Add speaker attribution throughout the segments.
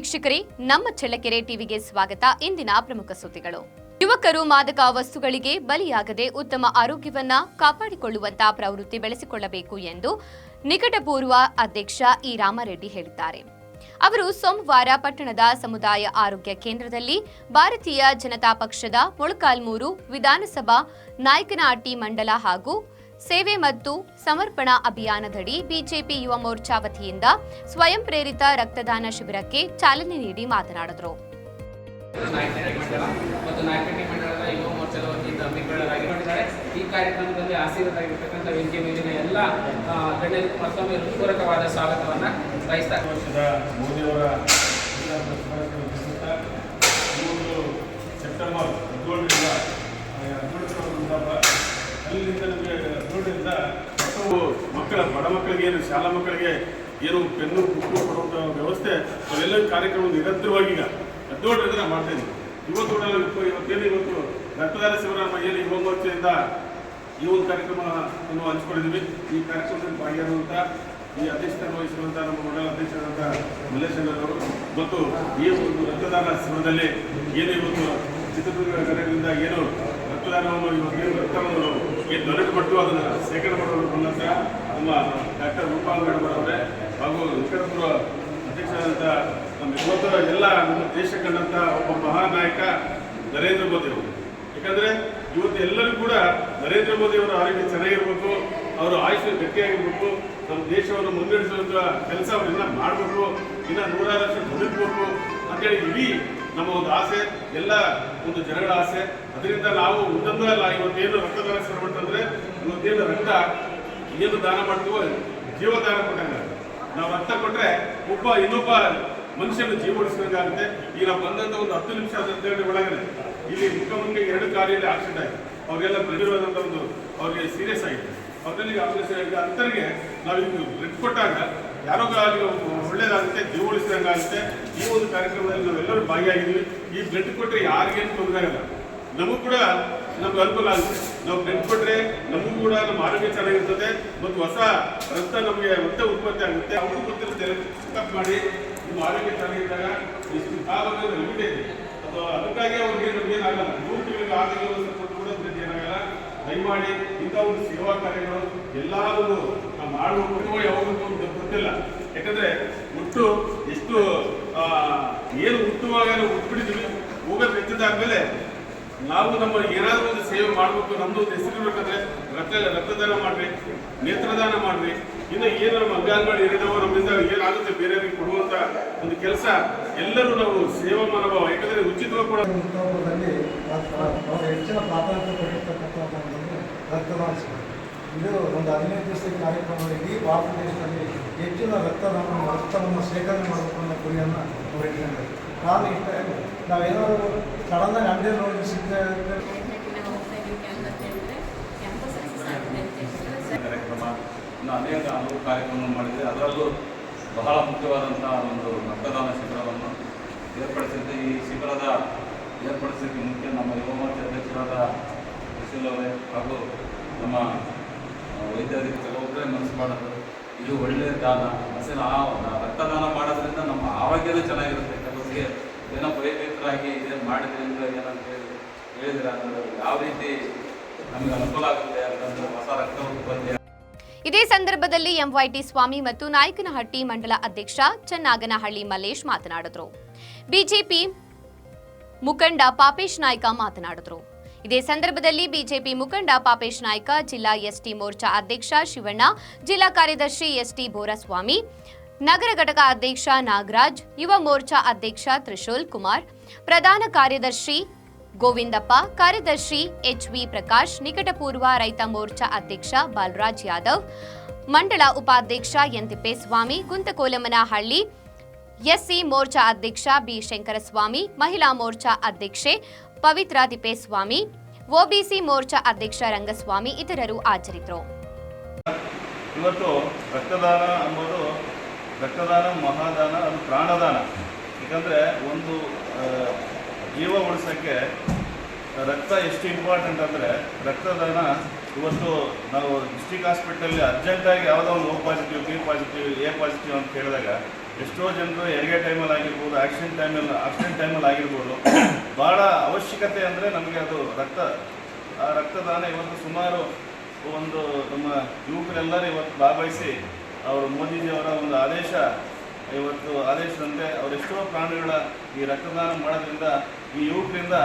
Speaker 1: ವೀಕ್ಷಕರೇ, ನಮ್ಮ ಚಳ್ಳಕೆರೆ ಟಿವಿಗೆ ಸ್ವಾಗತ. ಇಂದಿನ ಪ್ರಮುಖ ಸುದ್ದಿಗಳು. ಯುವಕರು ಮಾದಕ ವಸ್ತುಗಳಿಗೆ ಬಲಿಯಾಗದೆ ಉತ್ತಮ ಆರೋಗ್ಯವನ್ನ ಕಾಪಾಡಿಕೊಳ್ಳುವಂತಹ ಪ್ರವೃತ್ತಿ ಬೆಳೆಸಿಕೊಳ್ಳಬೇಕು ಎಂದು ನಿಕಟಪೂರ್ವ ಅಧ್ಯಕ್ಷ ಇ. ರಾಮರೆಡ್ಡಿ ಹೇಳಿದ್ದಾರೆ. ಅವರು ಸೋಮವಾರ ಪಟ್ಟಣದ ಸಮುದಾಯ ಆರೋಗ್ಯ ಕೇಂದ್ರದಲ್ಲಿ ಭಾರತೀಯ ಜನತಾ ಪಕ್ಷದ ಮೊಳಕಾಲ್ಮೂರು ವಿಧಾನಸಭಾ ನಾಯಕನಹಟ್ಟಿ ಮಂಡಲ ಹಾಗೂ ಸೇವೆ ಮತ್ತು ಸಮರ್ಪಣಾ ಅಭಿಯಾನದಡಿ ಬಿಜೆಪಿ ಯುವ ಮೋರ್ಚಾ ವತಿಯಿಂದ ಸ್ವಯಂ ಪ್ರೇರಿತ ರಕ್ತದಾನ ಶಿಬಿರಕ್ಕೆ ಚಾಲನೆ ನೀಡಿ ಮಾತನಾಡಿದರು.
Speaker 2: ಈ ಕಾರ್ಯಕ್ರಮದಲ್ಲಿ ಆಸೀನರಾಗಿರ್ತಕ್ಕಂಥ ವೇದಿಕೆ ಮೇಲಿನ ಎಲ್ಲ ಗಣ್ಯರಿಗೆ ಮತ್ತೊಮ್ಮೆ ಹೃತ್ಪೂರ್ವಕವಾದ ಸ್ವಾಗತವನ್ನು ಬಯಸ್ತಾ
Speaker 3: ವರ್ಷದ ಮೋದಿಯವರ ಸೆಪ್ಟೆಂಬರ್ ಹದಿನೇಳರಿಂದ ಮಕ್ಕಳು, ಬಡ ಮಕ್ಕಳಿಗೆ ಏನು, ಶಾಲಾ ಮಕ್ಕಳಿಗೆ ಏನು ಪೆನ್ನು ಬುಕ್ಕು ಕೊಡುವಂತಹ ವ್ಯವಸ್ಥೆ ಅವೆಲ್ಲ ಕಾರ್ಯಕ್ರಮ ನಿರಂತರವಾಗಿ ಈಗ ಹದಿನೇಳು ಇದ್ದೀವಿ ಇವತ್ತು ಇವತ್ತೇನು ಇವತ್ತು ರಕ್ತದಾನ ಶಿವರಾಮ ಏನು ಯುವ ಮೋರ್ಚೆಯಿಂದ ಈ ಒಂದು ಕಾರ್ಯಕ್ರಮವನ್ನು ಹಂಚ್ಕೊಂಡಿದ್ದೀವಿ. ಈ ಕಾರ್ಯಕ್ರಮದಲ್ಲಿ ಭಾಗಿಯಾಗುವಂಥ ಈ ಅಧ್ಯಕ್ಷತೆ ವಹಿಸಿರುವಂಥ ನಮ್ಮ ಮಂಡಲ ಅಧ್ಯಕ್ಷರಾದಂಥ ಮಲ್ಲೇಶ್ವರವರು ಮತ್ತು ಈ ಒಂದು ರಕ್ತದಾನ ಶಿಬಿರದಲ್ಲಿ ಏನು ಇವತ್ತು ಚಿತ್ರದುರ್ಗ ಘಟಕದಿಂದ ಏನು ರಕ್ತದಾನವನ್ನು ಇವತ್ತು ಏನು ರಕ್ತವನ್ನು ಏನು ಡೊನೇಟ್ ಕೊಟ್ಟು ಅದನ್ನು ಶೇಖರಣೆ ಮಾಡೋರು ಬಂದಂಥ ನಮ್ಮ ಡಾಕ್ಟರ್ ರೂಪಾ ಅವರೇ ಹಾಗೂ ನಿಕಟಪುರ ಅಧ್ಯಕ್ಷರಾದಂಥ ನಮ್ಮ ಇವತ್ತರ ಎಲ್ಲ ನಮ್ಮ ದೇಶ ಕಂಡಂಥ ಒಬ್ಬ ಮಹಾನ್ ನಾಯಕ ನರೇಂದ್ರ ಮೋದಿ ಅವರು. ಯಾಕಂದ್ರೆ ಇವತ್ತು ಎಲ್ಲರೂ ಕೂಡ ನರೇಂದ್ರ ಮೋದಿ ಅವರ ಆರೋಗ್ಯ ಚೆನ್ನಾಗಿರ್ಬೇಕು, ಅವರ ಆಯುಷ್ ಗಟ್ಟಿಯಾಗಿರ್ಬೇಕು, ನಮ್ಮ ದೇಶವನ್ನು ಮುನ್ನಡೆಸುವಂತ ಕೆಲಸ ಅವರೆಲ್ಲ ಮಾಡಬೇಕು, ಇನ್ನ ನೂರಾರು ಲಕ್ಷ ಬದುಕಬೇಕು ಅಂತೇಳಿ ಇಡೀ ನಮ್ಮ ಒಂದು ಆಸೆ, ಎಲ್ಲ ಒಂದು ಜನಗಳ ಆಸೆ. ಅದರಿಂದ ನಾವು ಒಂದೊಂದು ಅಲ್ಲ, ಇವತ್ತೇನು ರಕ್ತದಾನ ಅಂತಂದ್ರೆ ಇವತ್ತೇನು ರಕ್ತ ಏನು ದಾನ ಮಾಡ್ತೀವೋ ಜೀವದಾನ ಕೊಟ್ಟಂಗ. ನಾವು ರಕ್ತ ಕೊಟ್ರೆ ಒಬ್ಬ ಇನ್ನೊಬ್ಬ ಮನುಷ್ಯನ ಜೀವ ಉಳಿಸಿದಂಗಾಗುತ್ತೆ ಈಗ ನಾವು ಬಂದಂತ ಒಂದು ಹತ್ತು ನಿಮಿಷ ಹದಿನೈದು ಒಳಗಡೆ. ಇಲ್ಲಿ ಮುಖಮುಖಿ ಎರಡು ಕಾರಲ್ಲಿ ಆಕ್ಸಿಡೆಂಟ್ ಆಗಿದೆ ಅವರಿಗೆಲ್ಲ ಪ್ರತಿರೋಧಂತ ಒಂದು ಅವ್ರಿಗೆ ಸೀರಿಯಸ್ ಆಗಿದೆ ಅವ್ರಲ್ಲಿ ಆಗಿದೆ ಅಂತರಿಗೆ ನಾವು ಇದು ಬ್ಲಡ್ ಕೊಟ್ಟಾಗ ಯಾರೋ ಆಗಲಿ ಒಳ್ಳೇದಾಗುತ್ತೆ, ಜೀವ ಉಳಿಸಿದಂಗಾಗುತ್ತೆ ಈ ಒಂದು ಕಾರ್ಯಕ್ರಮದಲ್ಲಿ ನಾವೆಲ್ಲರೂ ಭಾಗಿಯಾಗಿದ್ದೀವಿ ಈ ಬ್ಲಡ್ ಕೊಟ್ಟರೆ ಯಾರಿಗೇನು ತೊಂದರೆ ಆಗಲ್ಲ. ನಮಗೂ ಕೂಡ ನಮ್ಗೆ ಅನುಕೂಲ ಆಗುತ್ತೆ. ನಾವು ಬ್ಲಡ್ ಕೊಟ್ರೆ ನಮಗೂ ಕೂಡ ನಮ್ಮ ಆರೋಗ್ಯ ಚೆನ್ನಾಗಿರ್ತದೆ ಮತ್ತು ಹೊಸ ರಕ್ತ ನಮಗೆ ಮತ್ತೆ ಉತ್ಪತ್ತಿ ಆಗುತ್ತೆ. ಅವ್ರಿಗೂ ಗೊತ್ತಿರುತ್ತೆ ಚೆಕಪ್ ಮಾಡಿ ನಿಮ್ಮ ಆರೋಗ್ಯ ಚೆನ್ನಾಗಿದ್ದಾಗ ಲಿಮಿಟ್ ಇದೆ. ಅಥವಾ ಅದಕ್ಕಾಗಿ ಅವ್ರಿಗೆ ನಮ್ಗೆ ಏನಾಗಲ್ಲ. ಮೂರು ತಿಂಗಳಿಗೆ ಆರು ತಿಂಗಳು ಸಪೋರ್ಟ್ ಕೂಡ ನಮ್ಗೆ ಏನಾಗಲ್ಲ. ದಯಮಾಡಿ ಇಂಥ ಒಂದು ಸೇವಾ ಕಾರ್ಯಗಳು ಎಲ್ಲಾದರೂ ನಾವು ಮಾಡಬೇಕು ಯಾವಾಗ ಗೊತ್ತಿಲ್ಲ. ಯಾಕಂದ್ರೆ ಹುಟ್ಟು ಎಷ್ಟು ಏನು ಹುಟ್ಟುವಾಗ ನಾವು ಹುಟ್ಬಿಟ್ಟಿದ್ವಿ ಹೋಗೋದು ಹೆಚ್ಚದಾದ್ಮೇಲೆ ನಾವು ನಮ್ಮ ಏನಾದರೂ ಒಂದು ಸೇವೆ ಮಾಡಬೇಕು ನಮ್ಮದು ಒಂದು ಹೆಸರು ಇರಬೇಕಂದ್ರೆ ರಕ್ತ, ರಕ್ತದಾನ ಮಾಡ್ರಿ, ನೇತ್ರದಾನ ಮಾಡ್ರಿ. ಇನ್ನು ಏನು ನಮ್ಮ ಅಂಗಾಂಗಗಳು ಏನಿದಾವೋ ನಮ್ಮಿಂದ ಏನಾಗುತ್ತೆ ಬೇರೆಯವರಿಗೆ ಕೊಡುವಂತ ಒಂದು ಕೆಲಸ, ಎಲ್ಲರೂ ನಾವು ಸೇವಾ ಮನೋಭಾವ, ಯಾಕಂದ್ರೆ ಉಚಿತವಾಗಿ ಕೂಡ
Speaker 4: ಹೆಚ್ಚಿನ ಪ್ರಾಧಾನ್ಯತೆ ಇದು ಒಂದು ಹದಿನೈದು ದಿವಸದ ಕಾರ್ಯಕ್ರಮ ಇಡೀ ಭಾರತ ದೇಶದಲ್ಲಿ ಹೆಚ್ಚಿನ ರಕ್ತದಾನ ರಕ್ತವನ್ನು ಶೇಖರಣೆ ಮಾಡಬೇಕು ಅನ್ನೋ ಗುರಿಯನ್ನು ಅವರು ಇಟ್ಕೊಂಡಿದ್ದಾರೆ. ಕಾರಣ ಇಷ್ಟ ನಾವೇನಾದರೂ ಸಡನ್ನಾಗಿ ಅಂಗಡಿ ನೋಡಿ ಸಿಗ್ತಾ
Speaker 5: ಕಾರ್ಯಕ್ರಮ. ಇನ್ನು ಅನೇಕ ಹಲವು ಕಾರ್ಯಕ್ರಮ ಮಾಡಿದೆ. ಅದರಲ್ಲೂ ಬಹಳ ಮುಖ್ಯವಾದಂಥ ಒಂದು ರಕ್ತದಾನ ಶಿಬಿರವನ್ನು ಏರ್ಪಡಿಸಿದ್ದು. ಈ ಶಿಬಿರದ ಏರ್ಪಡಿಸಲಿಕ್ಕೆ ಮುಖ್ಯ ನಮ್ಮ ಯುವ ಮೋರ್ಚಾ ಅಧ್ಯಕ್ಷರಾದ ಹಾಗೂ ನಮ್ಮ ವೈದ್ಯಾಧಿಕಾರಿ ಒಬ್ಬರೇ ಮನಸ್ಸು ಮಾಡೋದು ಇದು ಒಳ್ಳೆಯ ದಾನ. ಆ ರಕ್ತದಾನ ಮಾಡೋದ್ರಿಂದ ನಮ್ಮ ಆರೋಗ್ಯನೂ ಚೆನ್ನಾಗಿರುತ್ತೆ. ಕೆಲವರಿಗೆ ಏನೋ ಭಯಭೀತರಾಗಿ ಇದೇನು ಮಾಡಿದ್ರಿಂದ ಏನಂತ ಹೇಳಿ ಹೇಳಿದ್ರೆ ಯಾವ ರೀತಿ ನಮಗೆ ಅನುಕೂಲ ಆಗುತ್ತೆ ಅಂತಂದ್ರೆ ಹೊಸ ರಕ್ತ ಉತ್ಪತ್ತಿ
Speaker 1: ಇದೇ ಸಂದರ್ಭದಲ್ಲಿ ಎಂವೈಟಿ ಸ್ವಾಮಿ ಮತ್ತು ನಾಯಕನಹಟ್ಟಿ ಮಂಡಲ ಅಧ್ಯಕ್ಷ ಚನ್ನಾಗನಹಳ್ಳಿ ಮಲ್ಲೇಶ್ ಮಾತನಾಡಿದರು. ಬಿಜೆಪಿ ಮುಖಂಡ ಪಾಪೇಶ್ ನಾಯ್ಕ ಮಾತನಾಡಿದರು. ಇದೇ ಸಂದರ್ಭದಲ್ಲಿ ಬಿಜೆಪಿ ಮುಖಂಡ ಪಾಪೇಶ್ ನಾಯ್ಕ, ಜಿಲ್ಲಾ ಎಸ್ಟಿ ಮೋರ್ಚಾ ಅಧ್ಯಕ್ಷ ಶಿವಣ್ಣ, ಜಿಲ್ಲಾ ಕಾರ್ಯದರ್ಶಿ ಎಸ್ಟಿ ಬೋರಸ್ವಾಮಿ, ನಗರ ಘಟಕ ಅಧ್ಯಕ್ಷ ನಾಗರಾಜ್, ಯುವ ಮೋರ್ಚಾ ಅಧ್ಯಕ್ಷ ತ್ರಿಶೂಲ್ ಕುಮಾರ್ ಪ್ರಧಾನ ಕಾರ್ಯದರ್ಶಿ ಗೋವಿಂದಪ್ಪ, ಕಾರ್ಯದರ್ಶಿ ಎಚ್ವಿ ಪ್ರಕಾಶ್, ನಿಕಟಪೂರ್ವ ರೈತ ಮೋರ್ಚಾ ಅಧ್ಯಕ್ಷ ಬಾಲರಾಜ್ ಯಾದವ್, ಮಂಡಳ ಉಪಾಧ್ಯಕ್ಷ ಎನ್ ತಿಪ್ಪೇಸ್ವಾಮಿ ಗುಂತಕೋಲಮನಹಳ್ಳಿ ಎಸ್ಸಿ ಮೋರ್ಚಾ ಅಧ್ಯಕ್ಷ ಬಿ ಶಂಕರಸ್ವಾಮಿ ಮಹಿಳಾ ಮೋರ್ಚಾ ಅಧ್ಯಕ್ಷೆ ಪವಿತ್ರ ತಿಪ್ಪೇಸ್ವಾಮಿ, ಒಬಿಸಿ ಮೋರ್ಚಾ ಅಧ್ಯಕ್ಷ ರಂಗಸ್ವಾಮಿ ಇತರರು ಆಚರಿತರು
Speaker 3: ಇವತ್ತು ರಕ್ತದಾನ ಅನ್ನೋದು ರಕ್ತದಾನ, ಮಹಾದಾನ ಅದು ಪ್ರಾಣದಾನ. ಯಾಕಂದರೆ ಒಂದು ಜೀವ ಉಳಿಸೋಕ್ಕೆ ರಕ್ತ ಎಷ್ಟು ಇಂಪಾರ್ಟೆಂಟ್ ಅಂದರೆ ರಕ್ತದಾನ ಇವತ್ತು ನಾವು ಡಿಸ್ಟಿಕ್ ಹಾಸ್ಪಿಟಲಲ್ಲಿ ಅರ್ಜೆಂಟಾಗಿ ಯಾವುದೋ ಒಂದು O positive, B positive, A positive ಅಂತ ಕೇಳಿದಾಗ ಎಷ್ಟೋ ಜನರು ಹೆರಿಗೆ ಟೈಮಲ್ಲಿ ಆಗಿರ್ಬೋದು, ಆಕ್ಸಿಡೆಂಟ್ ಟೈಮಲ್ಲಿ ಆಕ್ಸಿಡೆಂಟ್ ಟೈಮಲ್ಲಿ ಆಗಿರ್ಬೋದು, ಭಾಳ ಅವಶ್ಯಕತೆ ಅಂದರೆ ನಮಗೆ ಅದು ರಕ್ತ. ಆ ರಕ್ತದಾನ ಇವತ್ತು ಸುಮಾರು ಒಂದು ನಮ್ಮ ಯುವಕರೆಲ್ಲರೂ ಇವತ್ತು ಭಾಗವಹಿಸಿ ಅವರು ಮೋದಿಜಿಯವರ ಒಂದು ಆದೇಶ ಇವತ್ತು ಆದೇಶದಂತೆ ಅವರೆಷ್ಟೋ ಪ್ರಾಣಿಗಳ ಈ ರಕ್ತದಾನ ಮಾಡೋದ್ರಿಂದ ಈ ಯುವಕರಿಂದ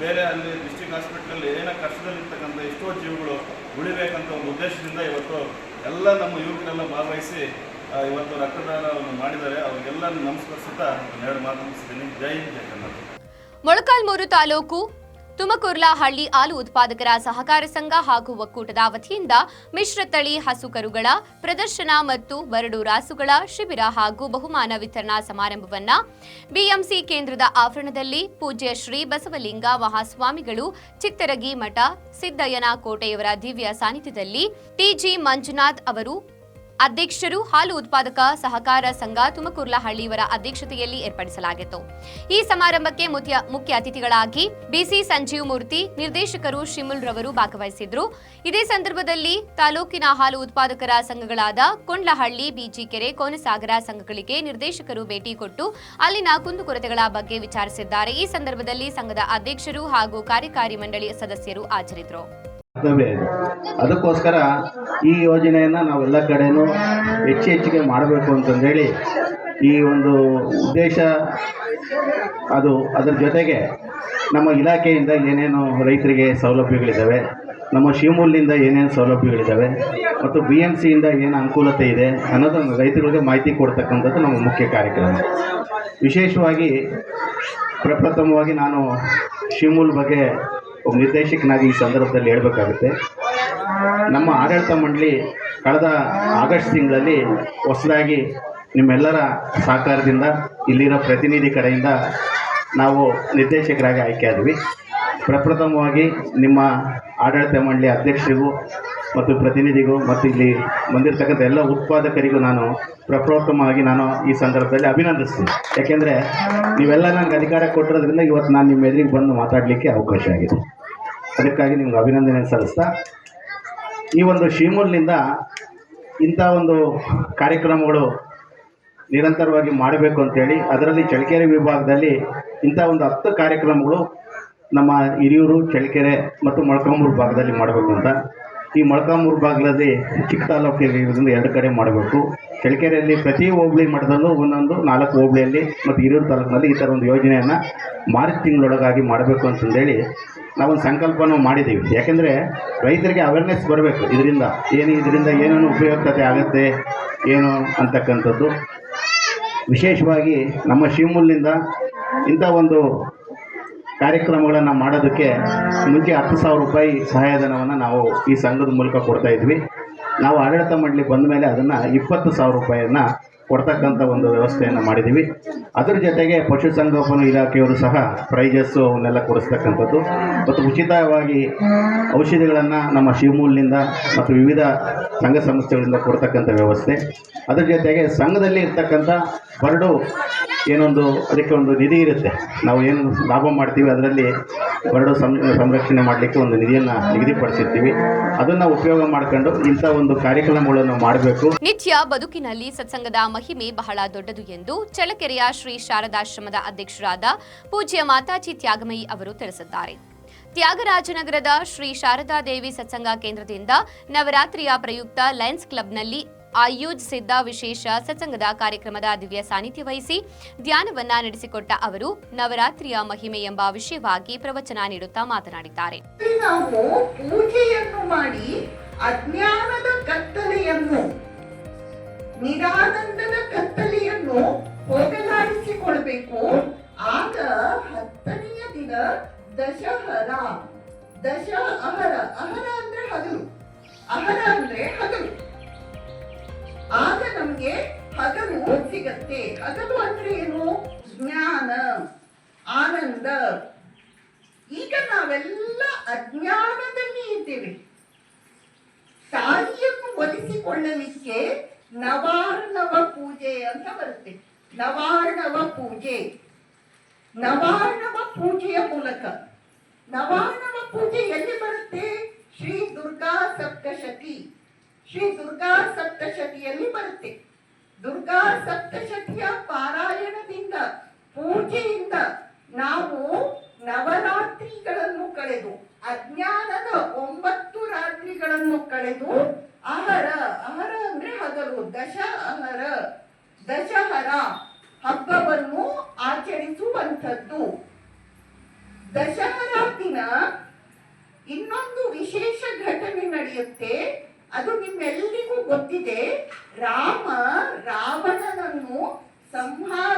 Speaker 3: ಬೇರೆ ಅಲ್ಲಿ ಡಿಸ್ಟಿಕ್ ಹಾಸ್ಪಿಟ್ಲಲ್ಲಿ ಏನೋ ಕಷ್ಟದಲ್ಲಿರ್ತಕ್ಕಂಥ ಎಷ್ಟೋ ಜೀವಗಳು ಉಳಿಬೇಕಂತ ಒಂದು ಉದ್ದೇಶದಿಂದ ಇವತ್ತು ಎಲ್ಲ ನಮ್ಮ ಯುವಕರೆಲ್ಲ ಭಾಗವಹಿಸಿ ಇವತ್ತು ರಕ್ತದಾನವನ್ನು ಮಾಡಿದರೆ ಅವರಿಗೆಲ್ಲ ನಮಸ್ಕರಿಸುತ್ತಾ ಎರಡು ಮಾತು ಜೈ ಜೈ ಕರ್ನಾಟಕ.
Speaker 1: ಮೊಳಕಾಲ್ಮೂರು ತಾಲೂಕು ತುಮಕೂರ್ಲಹಳ್ಳಿ ಹಾಲು ಉತ್ಪಾದಕರ ಸಹಕಾರ ಸಂಘ ಹಾಗೂ ಒಕ್ಕೂಟದ ವತಿಯಿಂದ ಮಿಶ್ರತಳಿ ಹಸು ಕರುಗಳ ಪ್ರದರ್ಶನ ಮತ್ತು ಬರಡು ರಾಸುಗಳ ಶಿಬಿರ ಹಾಗೂ ಬಹುಮಾನ ವಿತರಣಾ ಸಮಾರಂಭವನ್ನ ಬಿಎಂಸಿ ಕೇಂದ್ರದ ಆವರಣದಲ್ಲಿ ಪೂಜ್ಯ ಶ್ರೀ ಬಸವಲಿಂಗ ಮಹಾಸ್ವಾಮಿಗಳು ಚಿತ್ತರಗಿ ಮಠ ಸಿದ್ದಯ್ಯನ ಕೋಟೆಯವರ ದಿವ್ಯ ಸಾನ್ನಿಧ್ಯದಲ್ಲಿ ಟಿಜಿ ಮಂಜುನಾಥ್ ಅವರು ಅಧ್ಯಕ್ಷರು ಹಾಲು ಉತ್ಪಾದಕ ಸಹಕಾರ ಸಂಘ ತುಮಕೂರ್ಲಹಳ್ಳಿಯವರ ಅಧ್ಯಕ್ಷತೆಯಲ್ಲಿ ಏರ್ಪಡಿಸಲಾಗಿತ್ತು. ಈ ಸಮಾರಂಭಕ್ಕೆ ಮುಖ್ಯ ಅತಿಥಿಗಳಾಗಿ ಬಿಸಿ ಸಂಜೀವ್ ಮೂರ್ತಿ, ನಿರ್ದೇಶಕರು ಶಿಮುಲ್ ರವರು ಭಾಗವಹಿಸಿದ್ರು. ಇದೇ ಸಂದರ್ಭದಲ್ಲಿ ತಾಲೂಕಿನ ಹಾಲು ಉತ್ಪಾದಕರ ಸಂಘಗಳಾದ ಕೊಂಡ್ಲಹಳ್ಳಿ, ಬಿಜಿಕೆರೆ, ಕೋನಸಾಗರ ಸಂಘಗಳಿಗೆ ನಿರ್ದೇಶಕರು ಭೇಟಿ ಕೊಟ್ಟು ಅಲ್ಲಿನ ಕುಂದುಕೊರತೆಗಳ ಬಗ್ಗೆ ವಿಚಾರಿಸಿದ್ದಾರೆ. ಈ ಸಂದರ್ಭದಲ್ಲಿ ಸಂಘದ ಅಧ್ಯಕ್ಷರು ಹಾಗೂ ಕಾರ್ಯಕಾರಿ ಮಂಡಳಿ ಸದಸ್ಯರು ಹಾಜರಿದ್ದರು.
Speaker 6: ಕರ್ತವ್ಯ ಇದೆ. ಅದಕ್ಕೋಸ್ಕರ ಈ ಯೋಜನೆಯನ್ನು ನಾವೆಲ್ಲ ಕಡೆನೂ ಹೆಚ್ಚು ಹೆಚ್ಚಿಗೆ ಮಾಡಬೇಕು ಅಂತಂದೇಳಿ ಈ ಒಂದು ಉದ್ದೇಶ ಅದು ಅದರ ಜೊತೆಗೆ ನಮ್ಮ ಇಲಾಖೆಯಿಂದ ಏನೇನು ರೈತರಿಗೆ ಸೌಲಭ್ಯಗಳಿದ್ದಾವೆ ನಮ್ಮ ಶಿವಮೂಲಿನಿಂದ ಏನೇನು ಸೌಲಭ್ಯಗಳಿದ್ದಾವೆ ಮತ್ತು ಬಿ ಎಂ ಸಿಯಿಂದ ಏನು ಅನುಕೂಲತೆ ಇದೆ ಅನ್ನೋದನ್ನು ರೈತರಿಗೆ ಮಾಹಿತಿ ಕೊಡ್ತಕ್ಕಂಥದ್ದು ನಮ್ಮ ಮುಖ್ಯ ಕಾರ್ಯಕ್ರಮ. ವಿಶೇಷವಾಗಿ ಪ್ರಪ್ರಥಮವಾಗಿ ನಾನು ಶಿವಮೂಲ್ ಬಗ್ಗೆ ನಿರ್ದೇಶಕನಾಗಿ ಈ ಸಂದರ್ಭದಲ್ಲಿ ಹೇಳಬೇಕಾಗುತ್ತೆ. ನಮ್ಮ ಆಡಳಿತ ಮಂಡಳಿ ಕಳೆದ ಆಗಸ್ಟ್ ತಿಂಗಳಲ್ಲಿ ಹೊಸದಾಗಿ ನಿಮ್ಮೆಲ್ಲರ ಸಹಕಾರದಿಂದ ಇಲ್ಲಿರೋ ಪ್ರತಿನಿಧಿ ಕಡೆಯಿಂದ ನಾವು ನಿರ್ದೇಶಕರಾಗಿ ಆಯ್ಕೆಯಾದ್ವಿ ಪ್ರಪ್ರಥಮವಾಗಿ ನಿಮ್ಮ ಆಡಳಿತ ಮಂಡಳಿ ಅಧ್ಯಕ್ಷರಿಗೂ ಮತ್ತು ಪ್ರತಿನಿಧಿಗೂ ಮತ್ತು ಇಲ್ಲಿ ಬಂದಿರತಕ್ಕಂಥ ಎಲ್ಲ ಉತ್ಪಾದಕರಿಗೂ ನಾನು ಪ್ರಪ್ರೋತ್ತಮವಾಗಿ ನಾನು ಈ ಸಂದರ್ಭದಲ್ಲಿ ಅಭಿನಂದಿಸ್ತೀನಿ. ಯಾಕೆಂದರೆ ನೀವೆಲ್ಲ ನನಗೆ ಅಧಿಕಾರ ಕೊಟ್ಟಿರೋದ್ರಿಂದ ಇವತ್ತು ನಾನು ನಿಮ್ಮ ಎದುರಿಗೆ ಬಂದು ಮಾತಾಡಲಿಕ್ಕೆ ಅವಕಾಶ ಆಗಿದೆ. ಅದಕ್ಕಾಗಿ ನಿಮ್ಗೆ ಅಭಿನಂದನೆ ಸಲ್ಲಿಸ್ತಾ, ಈ ಒಂದು ಶಿಮೂಲ್ನಿಂದ ಇಂಥ ಒಂದು ಕಾರ್ಯಕ್ರಮಗಳು ನಿರಂತರವಾಗಿ ಮಾಡಬೇಕು ಅಂತೇಳಿ ಅದರಲ್ಲಿ ಚಳ್ಳಕೆರೆ ವಿಭಾಗದಲ್ಲಿ ಇಂಥ ಒಂದು ಹತ್ತು ಕಾರ್ಯಕ್ರಮಗಳು ನಮ್ಮ ಹಿರಿಯೂರು, ಚಳ್ಳಕೆರೆ ಮತ್ತು ಮೊಳಕಂಬೂರು ಭಾಗದಲ್ಲಿ ಮಾಡಬೇಕು ಅಂತ ಈ ಮೊಳಕಾಮೂರು ಭಾಗದಲ್ಲಿ ಚಿಕ್ಕ ತಾಲೂಕು ಇರೋದ್ರಿಂದ ಎರಡು ಕಡೆ ಮಾಡಬೇಕು. ಚಳ್ಳಕೆರೆಯಲ್ಲಿ ಪ್ರತಿ ಹೋಬಳಿ ಮಟ್ಟದಲ್ಲೂ ಒಂದೊಂದು ನಾಲ್ಕು ಹೋಬಳಿಯಲ್ಲಿ ಮತ್ತು ಹಿರಿಯೂರು ತಾಲೂಕಿನಲ್ಲಿ ಈ ಥರ ಒಂದು ಯೋಜನೆಯನ್ನು ಮಾರ್ಚ್ ತಿಂಗಳೊಳಗಾಗಿ ಮಾಡಬೇಕು ಅಂತಂದೇಳಿ ನಾವೊಂದು ಸಂಕಲ್ಪನೂ ಮಾಡಿದ್ದೀವಿ. ಯಾಕೆಂದರೆ ರೈತರಿಗೆ ಅವೇರ್ನೆಸ್ ಬರಬೇಕು. ಇದರಿಂದ ಏನು, ಇದರಿಂದ ಏನೇನು ಉಪಯುಕ್ತತೆ ಆಗುತ್ತೆ, ಏನು ಅಂತಕ್ಕಂಥದ್ದು. ವಿಶೇಷವಾಗಿ ನಮ್ಮ ಶಿವಮೂಲಿನಿಂದ ಇಂಥ ಒಂದು ಕಾರ್ಯಕ್ರಮಗಳನ್ನು ಮಾಡೋದಕ್ಕೆ ಮುಂಚೆ ಹತ್ತು ಸಾವಿರ ರೂಪಾಯಿ ಸಹಾಯಧನವನ್ನು ನಾವು ಈ ಸಂಘದ ಮೂಲಕ ಕೊಡ್ತಾ ಇದ್ವಿ. ನಾವು ಆಡಳಿತ ಮಂಡಳಿ ಬಂದ ಮೇಲೆ ಅದನ್ನು ಇಪ್ಪತ್ತು ಸಾವಿರ ರೂಪಾಯಿಯನ್ನು ಕೊಡ್ತಕ್ಕಂಥ ಒಂದು ವ್ಯವಸ್ಥೆಯನ್ನು ಮಾಡಿದ್ದೀವಿ ಅದರ ಜೊತೆಗೆ ಪಶುಸಂಗೋಪನಾ ಇಲಾಖೆಯವರು ಸಹ ಪ್ರೈಜಸ್ಸು ಅವನ್ನೆಲ್ಲ ಕೊಡಿಸ್ತಕ್ಕಂಥದ್ದು. ಮತ್ತು ಉಚಿತವಾಗಿ ಔಷಧಿಗಳನ್ನು ನಮ್ಮ ಶಿವಮೂಲಿನಿಂದ ಮತ್ತು ವಿವಿಧ ಸಂಘ ಸಂಸ್ಥೆಗಳಿಂದ ಕೊಡ್ತಕ್ಕಂಥ ವ್ಯವಸ್ಥೆ. ಅದರ ಜೊತೆಗೆ ಸಂಘದಲ್ಲಿ ಇರ್ತಕ್ಕಂಥ ಬರಡು ಏನೊಂದು, ಅದಕ್ಕೆ ಒಂದು ನಿಧಿ ಇರುತ್ತೆ. ನಾವು ಏನು ಲಾಭ ಮಾಡ್ತೀವಿ, ಅದರಲ್ಲಿ ಬರಡು ಸಂ, ಸಂರಕ್ಷಣೆ ಮಾಡಲಿಕ್ಕೆ ಒಂದು ನಿಧಿಯನ್ನು ನಿಗದಿಪಡಿಸಿರ್ತೀವಿ. ಅದನ್ನು ಉಪಯೋಗ ಮಾಡಿಕೊಂಡು ಇಂಥ ಒಂದು ಕಾರ್ಯಕ್ರಮಗಳನ್ನು ಮಾಡಬೇಕು.
Speaker 1: ನಿತ್ಯ ಬದುಕಿನಲ್ಲಿ ಸತ್ಸಂಗದ ಮಹಿಮೆ ಬಹಳ ದೊಡ್ಡದು ಎಂದು ಚಳ್ಳಕೆರೆಯ ಶ್ರೀ ಶಾರದಾಶ್ರಮದ ಅಧ್ಯಕ್ಷರಾದ ಪೂಜ್ಯ ಮಾತಾಜಿ ತ್ಯಾಗಮಯಿ ಅವರು ತಿಳಿಸಿದ್ದಾರೆ. ತ್ಯಾಗರಾಜನಗರದ ಶ್ರೀ ಶಾರದಾ ದೇವಿ ಸತ್ಸಂಗ ಕೇಂದ್ರದಿಂದ ನವರಾತ್ರಿಯ ಪ್ರಯುಕ್ತ ಲಯನ್ಸ್ ಕ್ಲಬ್ನಲ್ಲಿ ಆಯೋಜಿಸಿದ್ದ ವಿಶೇಷ ಸತ್ಸಂಗದ ಕಾರ್ಯಕ್ರಮದ ದಿವ್ಯ ಸಾನ್ನಿಧ್ಯ ವಹಿಸಿ ಧ್ಯಾನವನ್ನ ನಡೆಸಿಕೊಟ್ಟ ಅವರು, ನವರಾತ್ರಿಯ ಮಹಿಮೆ ಎಂಬ ವಿಷಯವಾಗಿ ಪ್ರವಚನ ನೀಡುತ್ತಾ ಮಾತನಾಡಿದ್ದಾರೆ.
Speaker 7: ನಾವು ಪೂಜೆಯನ್ನು ಮಾಡಿ ಅಜ್ಞಾನದ ಕತ್ತಲೆಯನ್ನು, ನಿರಾನಂದದ ಕತ್ತಲೆಯನ್ನು ಹೋಗಲಾಡಿಸಿಕೊಳ್ಬೇಕು. ಆಗ ಹತ್ತನೆಯ ದಿನ ದಶಹರ ದಶ ಅಹರ ಅಹರ ಅಂದ್ರೆ ಹಗಲು, ಅಹರ ಅಂದ್ರೆ ಹಗಲು. ಆಗ ನಮ್ಗೆ ಹಗಲು ಸಿಗತ್ತೆ. ಹಗಲು ಅಂದ್ರೆ ಏನು? ಜ್ಞಾನ, ಆನಂದ. ಈಗ ನಾವೆಲ್ಲ ಅಜ್ಞಾನದಲ್ಲಿ ಇದ್ದೇವೆ. ತಾಯಿಯನ್ನು ಒಲಿಸಿಕೊಳ್ಳಲಿಕ್ಕೆ ನವಾರ್ಣವ ಪೂಜೆ ಅಂತ ಬರುತ್ತೆ. ನವಾರ್ಣವ ಪೂಜೆ. ನವಾರ್ಣವ ಪೂಜೆಯ ಮೂಲಕ. ನವಾರ್ಣವ ಪೂಜೆ ಎಲ್ಲಿ ಬರುತ್ತೆ? ಶ್ರೀ ದುರ್ಗಾ ಸಪ್ತಶತಿ. ಶ್ರೀ ದುರ್ಗಾ ಸಪ್ತಶತಿಯಲ್ಲಿ ಬರುತ್ತೆ. ದುರ್ಗಾ ಸಪ್ತಶತಿಯ ಪಾರಾಯಣದಿಂದ ಪೂಜೆಯಿಂದ ನಾವು ನವರಾತ್ರಿಗಳನ್ನು ಕಳೆದು, ಅಜ್ಞಾನದ ಒಂಬತ್ತು ರಾತ್ರಿಗಳನ್ನು ಕಳೆದು, ಅಹರ ಅಹರ ಅಂದ್ರೆ ಹಗಲು, ದಶ ಅಹರ ದಶಹರ ಹಬ್ಬವನ್ನು ಆಚರಿಸುವಂಥದ್ದು. ದಶಹರ ದಿನ ಇನ್ನೊಂದು ವಿಶೇಷ ಘಟನೆ ನಡೆಯುತ್ತೆ. ಅದು ನಿಮ್ಮೆಲ್ಲರಿಗೂ ಗೊತ್ತಿದೆ. ರಾಮ ರಾವಣನನ್ನು ಸಂಹಾರ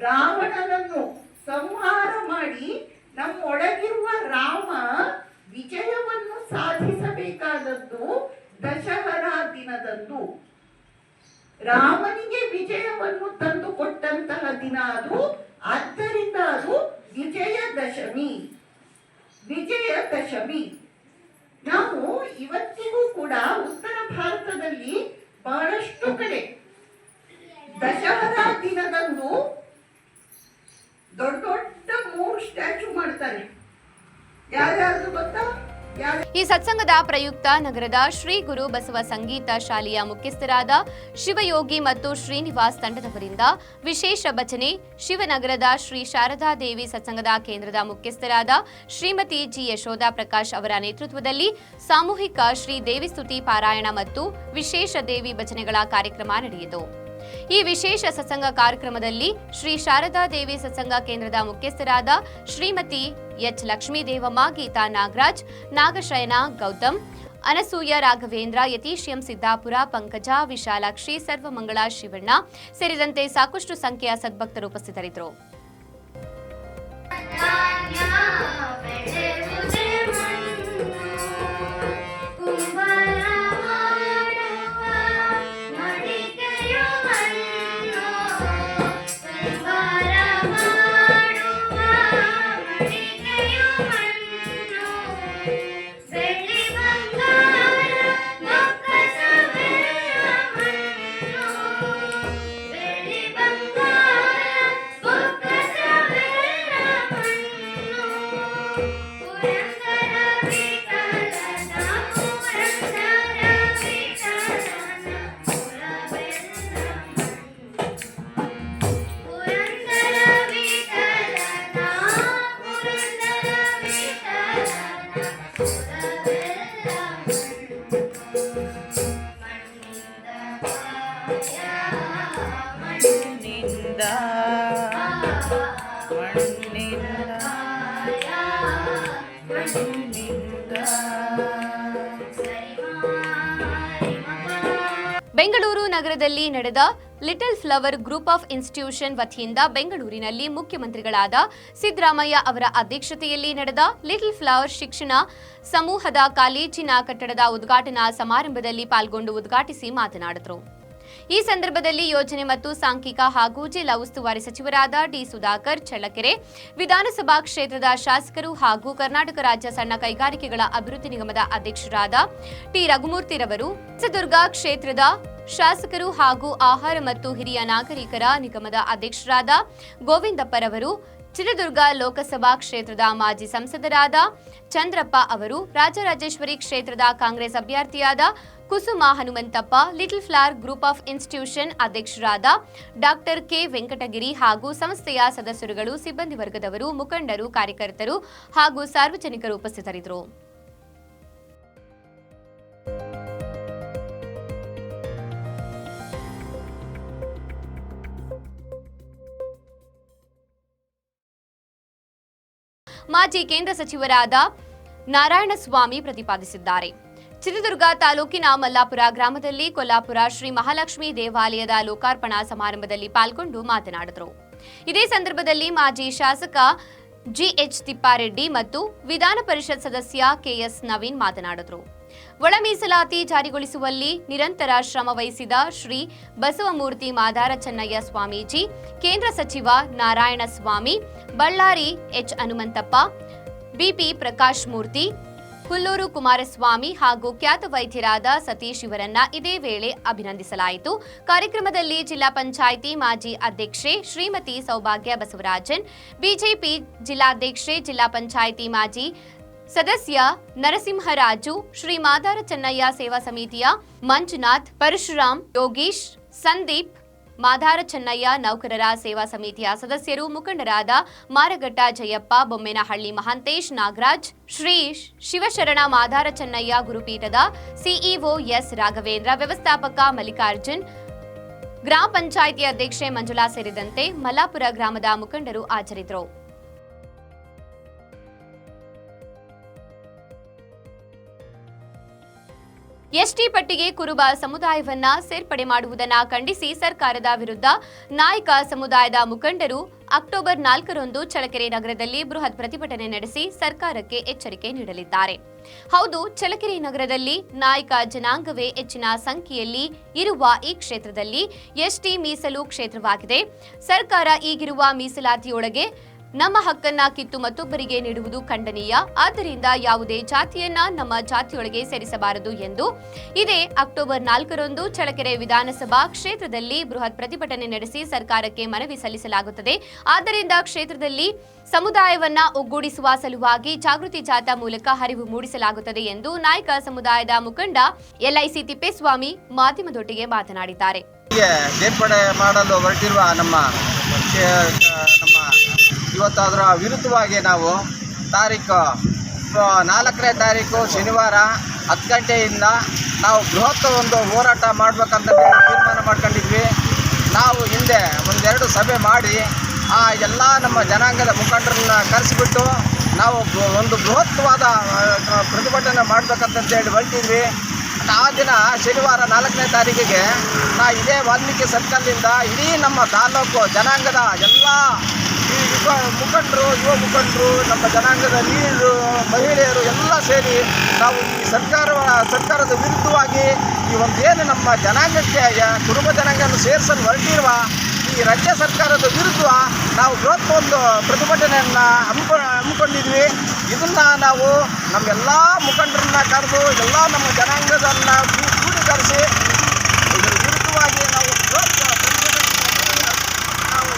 Speaker 7: ರಾವಣನನ್ನು ಸಂಹಾರ ಮಾಡಿ ನಮ್ಮೊಳಗಿರುವ ರಾಮ ವಿಜಯವನ್ನು ಸಾಧಿಸಬೇಕಾದದ್ದು ದಶಹರಾ ದಿನದಂದು. ರಾಮನಿಗೆ ವಿಜಯವನ್ನು ತಂದು ಕೊಟ್ಟಂತಹ ದಿನ ಅದು, ಆದ್ದರಿಂದ ಅದು ವಿಜಯದಶಮಿ. ವಿಜಯದಶಮಿ. ನಾವು ಇವತ್ತಿಗೂ ಕೂಡ ಉತ್ತರ ಭಾರತದಲ್ಲಿ ಬಹಳಷ್ಟು ಕಡೆ ದಶಹರಾ ದಿನದಂದು ದೊಡ್ಡ ದೊಡ್ಡ ಮೂರು ಸ್ಟ್ಯಾಚು ಮಾಡ್ತಾರೆ. ಯಾರ್ಯಾರ್ದು ಗೊತ್ತಾ?
Speaker 1: ಈ ಸತ್ಸಂಗದ ಪ್ರಯುಕ್ತ ನಗರದ ಶ್ರೀ ಗುರು ಬಸವ ಸಂಗೀತ ಶಾಲೆಯ ಮುಖ್ಯಸ್ಥರಾದ ಶಿವಯೋಗಿ ಮತ್ತು ಶ್ರೀನಿವಾಸ್ ತಂಡದವರಿಂದ ವಿಶೇಷ ಭಜನೆ ಶಿವನಗರದ ಶ್ರೀ ಶಾರದಾ ದೇವಿ ಸತ್ಸಂಗದ ಕೇಂದ್ರದ ಮುಖ್ಯಸ್ಥರಾದ ಶ್ರೀಮತಿ ಜಿ ಯಶೋಧ ಪ್ರಕಾಶ್ ಅವರ ನೇತೃತ್ವದಲ್ಲಿ ಸಾಮೂಹಿಕ ಶ್ರೀ ದೇವಿ ಸ್ತುತಿ ಪಾರಾಯಣ ಮತ್ತು ವಿಶೇಷ ದೇವಿ ಭಜನೆಗಳ ಕಾರ್ಯಕ್ರಮ ನಡೆಯಿತು. ಈ ವಿಶೇಷ ಸತ್ಸಂಗ ಕಾರ್ಯಕ್ರಮದಲ್ಲಿ ಶ್ರೀ ಶಾರದಾ ದೇವಿ ಸತ್ಸಂಗ ಕೇಂದ್ರದ ಮುಖ್ಯಸ್ಥರಾದ ಶ್ರೀಮತಿ ಎಚ್ ಲಕ್ಷ್ಮೀದೇವಮ್ಮ, ಗೀತಾ ನಾಗರಾಜ್, ನಾಗಶಯನ ಗೌತಮ್, ಅನಸೂಯ ರಾಘವೇಂದ್ರ, ಯತೀಶ್ ಎಂ ಸಿದ್ದಾಪುರ, ಪಂಕಜ, ವಿಶಾಲಾಕ್ಷಿ, ಸರ್ವಮಂಗಳ ಶಿವಣ್ಣ ಸೇರಿದಂತೆ ಸಾಕಷ್ಟು ಸಂಖ್ಯೆಯ ಸದ್ಭಕ್ತರು ಉಪಸ್ಥಿತರಿದ್ದರು. ಬೆಂಗಳೂರು ನಗರದಲ್ಲಿ ನಡೆದ little flower group of institution ವತಿಯಿಂದ ಬೆಂಗಳೂರಿನಲ್ಲಿ ಮುಖ್ಯಮಂತ್ರಿಗಳಾದ ಸಿದ್ದರಾಮಯ್ಯ ಅವರ ಅಧ್ಯಕ್ಷತೆಯಲ್ಲಿ ನಡೆದ ಲಿಟಲ್ ಫ್ಲವರ್ ಶಿಕ್ಷಣ ಸಮೂಹದ ಕಾಲೇಜಿನ ಕಟ್ಟಡದ ಉದ್ಘಾಟನಾ ಸಮಾರಂಭದಲ್ಲಿ ಪಾಲ್ಗೊಂಡು ಉದ್ಘಾಟಿಸಿ ಮಾತನಾಡಿದರು. ಈ ಸಂದರ್ಭದಲ್ಲಿ ಯೋಜನೆ ಮತ್ತು ಸಾಂಖ್ಯಿಕ ಹಾಗೂ ಜಿಲ್ಲಾ ಉಸ್ತುವಾರಿ ಸಚಿವರಾದ ಡಿ ಸುಧಾಕರ್ ಚಳ್ಳಕೆರೆ, ವಿಧಾನಸಭಾ ಕ್ಷೇತ್ರದ ಶಾಸಕರು ಹಾಗೂ ಕರ್ನಾಟಕ ರಾಜ್ಯ ಸಣ್ಣ ಕೈಗಾರಿಕೆಗಳ ಅಭಿವೃದ್ಧಿ ನಿಗಮದ ಅಧ್ಯಕ್ಷರಾದ ಟಿ ರಘುಮೂರ್ತಿರವರು ಚಿತ್ರದುರ್ಗ ಕ್ಷೇತ್ರದ ಶಾಸಕರು ಹಾಗೂ ಆಹಾರ ಮತ್ತು ಹಿರಿಯ ನಾಗರಿಕರ ನಿಗಮದ ಅಧ್ಯಕ್ಷರಾದ ಗೋವಿಂದಪ್ಪರವರು ಚಿತ್ರದುರ್ಗ ಲೋಕಸಭಾ ಕ್ಷೇತ್ರದ ಮಾಜಿ ಸಂಸದರಾದ ಚಂದ್ರಪ್ಪ ಅವರು ರಾಜರಾಜೇಶ್ವರಿ ಕ್ಷೇತ್ರದ Congress ಅಭ್ಯರ್ಥಿಯಾದ Kusuma Hanumanthappa, little flower group of institution ಅಧ್ಯಕ್ಷರಾದ ಡಾಕ್ಟರ್ ಕೆ ವೆಂಕಟಗಿರಿ ಹಾಗೂ ಸಂಸ್ಥೆಯ ಸದಸ್ಯರುಗಳು ಸಿಬ್ಬಂದಿ ವರ್ಗದವರು ಮುಖಂಡರು, ಕಾರ್ಯಕರ್ತರು ಹಾಗೂ ಸಾರ್ವಜನಿಕರು ಉಪಸ್ಥಿತರಿದ್ದರು. ಮಾಜಿ ಕೇಂದ್ರ ಸಚಿವರಾದ ನಾರಾಯಣಸ್ವಾಮಿ ಪ್ರತಿಪಾದಿಸಿದ್ದಾರೆ. ಚಿತ್ರದುರ್ಗ ತಾಲೂಕಿನ ಮಲ್ಲಾಪುರ ಗ್ರಾಮದಲ್ಲಿ ಕೊಲ್ಲಾಪುರ ಶ್ರೀ ಮಹಾಲಕ್ಷ್ಮಿ ದೇವಾಲಯದ ಲೋಕಾರ್ಪಣಾ ಸಮಾರಂಭದಲ್ಲಿ ಪಾಲ್ಗೊಂಡು ಮಾತನಾಡಿದರು. ಇದೇ ಸಂದರ್ಭದಲ್ಲಿ ಮಾಜಿ ಶಾಸಕ ಜಿಎಚ್ ತಿಪ್ಪಾರೆಡ್ಡಿ ಮತ್ತು ವಿಧಾನ ಪರಿಷತ್ ಸದಸ್ಯ ಕೆಎಸ್ ನವೀನ್ ಮಾತನಾಡಿದರು. ಒಳ ಮೀಸಲಾತಿ ಜಾರಿಗೊಳಿಸುವಲ್ಲಿ ನಿರಂತರ ಶ್ರಮ ವಹಿಸಿದ ಶ್ರೀ ಬಸವಮೂರ್ತಿ ಮಾದಾರ ಚೆನ್ನಯ್ಯ ಸ್ವಾಮೀಜಿ, ಕೇಂದ್ರ ಸಚಿವ ನಾರಾಯಣ ಸ್ವಾಮಿ, ಬಳ್ಳಾರಿ ಎಚ್ ಹನುಮಂತಪ್ಪ, ಬಿಪಿ ಪ್ರಕಾಶ್ ಮೂರ್ತಿ ಹುಲ್ಲೂರು ಕುಮಾರಸ್ವಾಮಿ ಹಾಗೂ ಖ್ಯಾತ ವೈದ್ಯರಾದ ಸತೀಶ್ ಇವರನ್ನ ಇದೇ ವೇಳೆ ಅಭಿನಂದಿಸಲಾಯಿತು. ಕಾರ್ಯಕ್ರಮದಲ್ಲಿ ಜಿಲ್ಲಾ ಪಂಚಾಯಿತಿ ಮಾಜಿ ಅಧ್ಯಕ್ಷೆ ಶ್ರೀಮತಿ ಸೌಭಾಗ್ಯ ಬಸವರಾಜನ್, ಬಿಜೆಪಿ ಜಿಲ್ಲಾಧ್ಯಕ್ಷೆ ಜಿಲ್ಲಾ ಪಂಚಾಯಿತಿ ಮಾಜಿ ಸದಸ್ಯ ನರಸಿಂಹರಾಜು, ಶ್ರೀ ಮಾದಾರ ಚೆನ್ನಯ್ಯ ಸೇವಾ ಸಮಿತಿಯ ಮಂಜುನಾಥ್, ಪರಶುರಾಮ್, ಯೋಗೀಶ್, ಸಂದೀಪ್, ಮಾದಾರ ಚೆನ್ನಯ್ಯ ನೌಕರರ ಸೇವಾ ಸಮಿತಿಯ ಸದಸ್ಯರು ಮುಖಂಡರಾದ ಮಾರಘಟ್ಟ ಜಯಪ್ಪ, ಬೊಮ್ಮೇನಹಳ್ಳಿ ಮಹಾಂತೇಶ್, ನಾಗರಾಜ್, ಶ್ರೀ ಶಿವಶರಣ ಮಾದಾರ ಚೆನ್ನಯ್ಯ ಗುರುಪೀಠದ ಸಿಇಒ ಎಸ್ ರಾಘವೇಂದ್ರ, ವ್ಯವಸ್ಥಾಪಕ ಮಲ್ಲಿಕಾರ್ಜುನ್, ಗ್ರಾಮ ಪಂಚಾಯಿತಿ ಅಧ್ಯಕ್ಷೆ ಮಂಜುಳಾ ಸೇರಿದಂತೆ ಮಲ್ಲಾಪುರ ಗ್ರಾಮದ ಮುಖಂಡರು ಹಾಜರಿದ್ದರು. ಎಸ್ಟಿ ಪಟ್ಟಿಗೆ ಕುರುಬ ಸಮುದಾಯವನ್ನ ಸೇರ್ಪಡೆ ಮಾಡುವುದನ್ನ ಖಂಡಿಸಿ ಸರ್ಕಾರದ ವಿರುದ್ಧ ನಾಯಕ ಸಮುದಾಯದ ಮುಖಂಡರು ಅಕ್ಟೋಬರ್ ನಾಲ್ಕರಂದು ಚಳಕೆರೆ ನಗರದಲ್ಲಿ ಬೃಹತ್ ಪ್ರತಿಭಟನೆ ನಡೆಸಿ ಸರ್ಕಾರಕ್ಕೆ ಎಚ್ಚರಿಕೆ ನೀಡಲಿದ್ದಾರೆ. ಹೌದು ಚಳಕೆರೆ ನಗರದಲ್ಲಿ ನಾಯಕ ಜನಾಂಗವೇ ಹೆಚ್ಚಿನ ಸಂಖ್ಯೆಯಲ್ಲಿ ಇರುವ ಈ ಕ್ಷೇತ್ರದಲ್ಲಿ ಎಸ್ಟಿ ಮೀಸಲು ಕ್ಷೇತ್ರವಾಗಿದೆ. ಸರ್ಕಾರ ಈಗಿರುವ ಮೀಸಲಾತಿಯೊಳಗೆ ನಮ್ಮ ಹಕ್ಕನ್ನ ಕಿತ್ತು ಮತ್ತೊಬ್ಬರಿಗೆ ನೀಡುವುದು ಖಂಡನೀಯ. ಆದ್ದರಿಂದ ಯಾವುದೇ ಜಾತಿಯನ್ನ ನಮ್ಮ ಜಾತಿಯೊಳಗೆ ಸೇರಿಸಬಾರದು ಎಂದು ಇದೇ ಅಕ್ಟೋಬರ್ ನಾಲ್ಕರಂದು ಚಳಕೆರೆ ವಿಧಾನಸಭಾ ಕ್ಷೇತ್ರದಲ್ಲಿ ಬೃಹತ್ ಪ್ರತಿಭಟನೆ ನಡೆಸಿ ಸರ್ಕಾರಕ್ಕೆ ಮನವಿ ಸಲ್ಲಿಸಲಾಗುತ್ತದೆ. ಆದ್ದರಿಂದ ಕ್ಷೇತ್ರದಲ್ಲಿ ಸಮುದಾಯವನ್ನ ಒಗ್ಗೂಡಿಸುವ ಸಲುವಾಗಿ ಜಾಗೃತಿ ಜಾಥಾ ಮೂಲಕ ಹರಿವು ಮೂಡಿಸಲಾಗುತ್ತದೆ ಎಂದು ನಾಯಕ ಸಮುದಾಯದ ಮುಖಂಡ ಎಲ್ಐಸಿ ತಿಪ್ಪೇಸ್ವಾಮಿ ಮಾಧ್ಯಮದೊಟ್ಟಿಗೆ ಮಾತನಾಡಿದ್ದಾರೆ.
Speaker 8: ಮಾಡಲು ಹೊರಟಿರುವ ನಮ್ಮ ನಮ್ಮ ಇವತ್ತು ಅದರ ವಿರುದ್ಧವಾಗಿ ನಾವು ತಾರೀಕು ನಾಲ್ಕನೇ ತಾರೀಕು ಶನಿವಾರ ಹತ್ತು ಗಂಟೆಯಿಂದ ನಾವು ಬೃಹತ್ ಒಂದು ಹೋರಾಟ ಮಾಡಬೇಕಂತ ತೀರ್ಮಾನ ಮಾಡ್ಕೊಂಡಿದ್ವಿ. ನಾವು ಹಿಂದೆ ಒಂದೆರಡು ಸಭೆ ಮಾಡಿ ಆ ಎಲ್ಲ ನಮ್ಮ ಜನಾಂಗದ ಮುಖಂಡರನ್ನ ಕರೆಸಿಬಿಟ್ಟು ನಾವು ಒಂದು ಬೃಹತ್ವಾದ ಪ್ರತಿಭಟನೆ ಮಾಡಬೇಕಂತಂತೇಳಿ ಹೊರಟಿದ್ವಿ. ಆ ದಿನ ಶನಿವಾರ ನಾಲ್ಕನೇ ತಾರೀಕಿಗೆ ನಾ ಇದೇ ವಾಲ್ಮೀಕಿ ಸರ್ಕಲ್ನಿಂದ ಇಡೀ ನಮ್ಮ ತಾಲೂಕು ಜನಾಂಗದ ಎಲ್ಲ ಯುವ ಮುಖಂಡರು ಯುವ ಮುಖಂಡರು, ನಮ್ಮ ಜನಾಂಗದ ನೀರು, ಮಹಿಳೆಯರು ಎಲ್ಲ ಸೇರಿ ನಾವು ಈ ಸರ್ಕಾರ ಸರ್ಕಾರದ ವಿರುದ್ಧವಾಗಿ ಈ ಒಂದೇನು ನಮ್ಮ ಜನಾಂಗಕ್ಕೆ ಕುಟುಂಬ ಜನಾಂಗವನ್ನು ಸೇರಿಸಲು ಹೊರಟಿರುವ ಈ ರಾಜ್ಯ ಸರ್ಕಾರದ ವಿರುದ್ಧ ನಾವು ಬೃಹತ್ ಒಂದು ಪ್ರತಿಭಟನೆಯನ್ನು ಹಮ್ಮಿಕೊ ಹಮ್ಮಿಕೊಂಡಿದ್ವಿ. ಇದನ್ನು ನಾವು ನಮ್ಮೆಲ್ಲ ಮುಖಂಡರನ್ನ ಕರೆದು ಎಲ್ಲ ನಮ್ಮ ಜನಾಂಗದನ್ನು ಕೂಡಿ ಇದರ ವಿರುದ್ಧವಾಗಿ ನಾವು ಬೃಹತ್ ಪ್ರತಿಭಟನೆ ನಾವು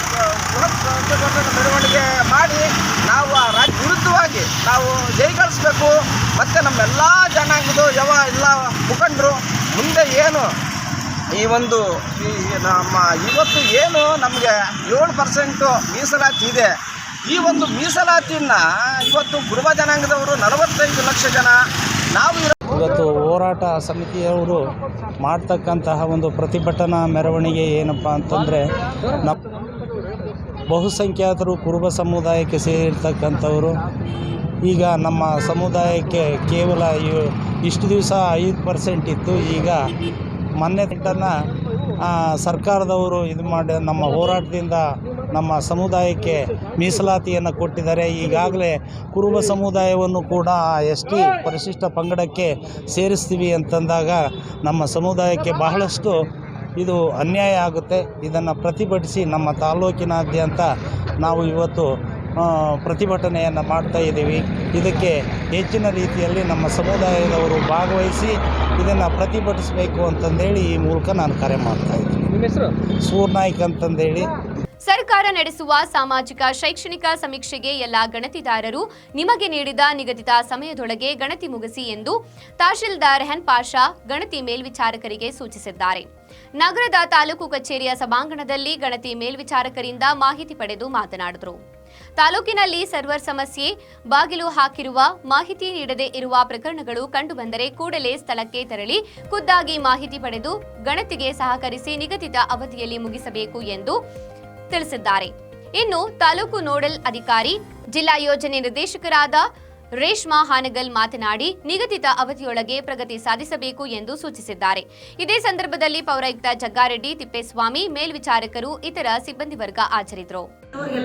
Speaker 8: ಬೃಹತ್ ಪ್ರತಿಭಟನೆ ಮೆರವಣಿಗೆ ಮಾಡಿ ನಾವು ಆ ರಾಜ್ಯ ವಿರುದ್ಧವಾಗಿ ನಾವು ಜೈಗಳಿಸ್ಬೇಕು ಮತ್ತು ನಮ್ಮೆಲ್ಲ ಜನಾಂಗದ ಯಾವ ಎಲ್ಲ ಮುಖಂಡರು, ಮುಂದೆ ಏನು ಈ ಒಂದು ಈ ನಮ್ಮ ಇವತ್ತು ಏನು ನಮಗೆ ಏಳು ಪರ್ಸೆಂಟು ಮೀಸಲಾತಿ ಇದೆ. ಈ ಒಂದು ಮೀಸಲಾತಿಯನ್ನು ಇವತ್ತು ಕುರುಬ ಜನಾಂಗದವರು ನಲವತ್ತೈದು ಲಕ್ಷ ಜನ ನಾವು
Speaker 9: ಇವತ್ತು ಹೋರಾಟ ಸಮಿತಿಯವರು ಮಾಡ್ತಕ್ಕಂತಹ ಒಂದು ಪ್ರತಿಭಟನಾ ಮೆರವಣಿಗೆ ಏನಪ್ಪ ಅಂತಂದರೆ ನಮ್ಮ ಬಹುಸಂಖ್ಯಾತರು ಕುರುಬ ಸಮುದಾಯಕ್ಕೆ ಸೇರಿರ್ತಕ್ಕಂಥವರು. ಈಗ ನಮ್ಮ ಸಮುದಾಯಕ್ಕೆ ಕೇವಲ ಇಷ್ಟು ದಿವಸ ಐದು ಪರ್ಸೆಂಟ್ ಇತ್ತು. ಈಗ ಮೊನ್ನೆ ತಿಂಟನ್ನು ಸರ್ಕಾರದವರು ಇದು ಮಾಡಿ, ನಮ್ಮ ಹೋರಾಟದಿಂದ ನಮ್ಮ ಸಮುದಾಯಕ್ಕೆ ಮೀಸಲಾತಿಯನ್ನು ಕೊಟ್ಟಿದ್ದಾರೆ. ಈಗಾಗಲೇ ಕುರುಬ ಸಮುದಾಯವನ್ನು ಕೂಡ ಎಸ್ ಟಿ ಪರಿಶಿಷ್ಟ ಪಂಗಡಕ್ಕೆ ಸೇರಿಸ್ತೀವಿ ಅಂತಂದಾಗ ನಮ್ಮ ಸಮುದಾಯಕ್ಕೆ ಬಹಳಷ್ಟು ಇದು ಅನ್ಯಾಯ ಆಗುತ್ತೆ. ಇದನ್ನು ಪ್ರತಿಭಟಿಸಿ ನಮ್ಮ ತಾಲೂಕಿನಾದ್ಯಂತ ನಾವು ಇವತ್ತು ಪ್ರತಿಭಟನೆಯನ್ನು ಮಾಡ್ತಾ ಇದ್ದೀವಿ. ಇದಕ್ಕೆ ಹೆಚ್ಚಿನ ರೀತಿಯಲ್ಲಿ ನಮ್ಮ ಸಮುದಾಯದವರು ಭಾಗವಹಿಸಿ ಇದನ್ನು ಪ್ರತಿಭಟಿಸಬೇಕು ಅಂತಂದೇಳಿ ಈ ಮೂಲಕ ನಾನು ಕರೆ ಮಾಡ್ತಾ ಇದ್ದೀನಿ.
Speaker 2: ನಿಮ್ಮ ಹೆಸರು?
Speaker 9: ಸೂರ್ನಾಯ್ಕ್ ಅಂತಂದೇಳಿ.
Speaker 1: ಸರ್ಕಾರ ನಡೆಸುವ ಸಾಮಾಜಿಕ ಶೈಕ್ಷಣಿಕ ಸಮೀಕ್ಷೆಗೆ ಎಲ್ಲ ಗಣತಿದಾರರು ನಿಮಗೆ ನೀಡಿದ ನಿಗದಿತ ಸಮಯದೊಳಗೆ ಗಣತಿ ಮುಗಿಸಿ ಎಂದು ತಹಶೀಲ್ದಾರ್ ರೆಹನ್ ಪಾಷಾ ಗಣತಿ ಮೇಲ್ವಿಚಾರಕರಿಗೆ ಸೂಚಿಸಿದ್ದಾರೆ. ನಗರದ ತಾಲೂಕು ಕಚೇರಿಯ ಸಭಾಂಗಣದಲ್ಲಿ ಗಣತಿ ಮೇಲ್ವಿಚಾರಕರಿಂದ ಮಾಹಿತಿ ಪಡೆದು ಮಾತನಾಡಿದರು. ತಾಲೂಕಿನಲ್ಲಿ ಸರ್ವರ್ ಸಮಸ್ಯೆ, ಬಾಗಿಲು ಹಾಕಿರುವ, ಮಾಹಿತಿ ನೀಡದೇ ಇರುವ ಪ್ರಕರಣಗಳು ಕಂಡುಬಂದರೆ ಕೂಡಲೇ ಸ್ಥಳಕ್ಕೆ ತೆರಳಿ ಖುದ್ದಾಗಿ ಮಾಹಿತಿ ಪಡೆದು ಗಣತಿಗೆ ಸಹಕರಿಸಿ ನಿಗದಿತ ಅವಧಿಯಲ್ಲಿ ಮುಗಿಸಬೇಕು ಎಂದು ತಿಳಿಸಿದ್ದಾರೆ. ಇನ್ನು ತಾಲೂಕು ನೋಡಲ್ ಅಧಿಕಾರಿ, ಜಿಲ್ಲಾ ಯೋಜನೆ ನಿರ್ದೇಶಕರಾದ ರೇಷ್ಮಾ ಹಾನಗಲ್ ಮಾತನಾಡಿ ನಿಗದಿತ ಅವಧಿಯೊಳಗೆ ಪ್ರಗತಿ ಸಾಧಿಸಬೇಕು ಎಂದು ಸೂಚಿಸಿದ್ದಾರೆ. ಇದೇ ಸಂದರ್ಭದಲ್ಲಿ ಪೌರಾಯುಕ್ತ ಜಗ್ಗಾರೆಡ್ಡಿ ತಿಪ್ಪೇಸ್ವಾಮಿ ಮೇಲ್ವಿಚಾರಕರು ಇತರ ಸಿಬ್ಬಂದಿ ವರ್ಗ ಹಾಜರಿದ್ದರು.
Speaker 10: ಅವ್ರಿಗೆ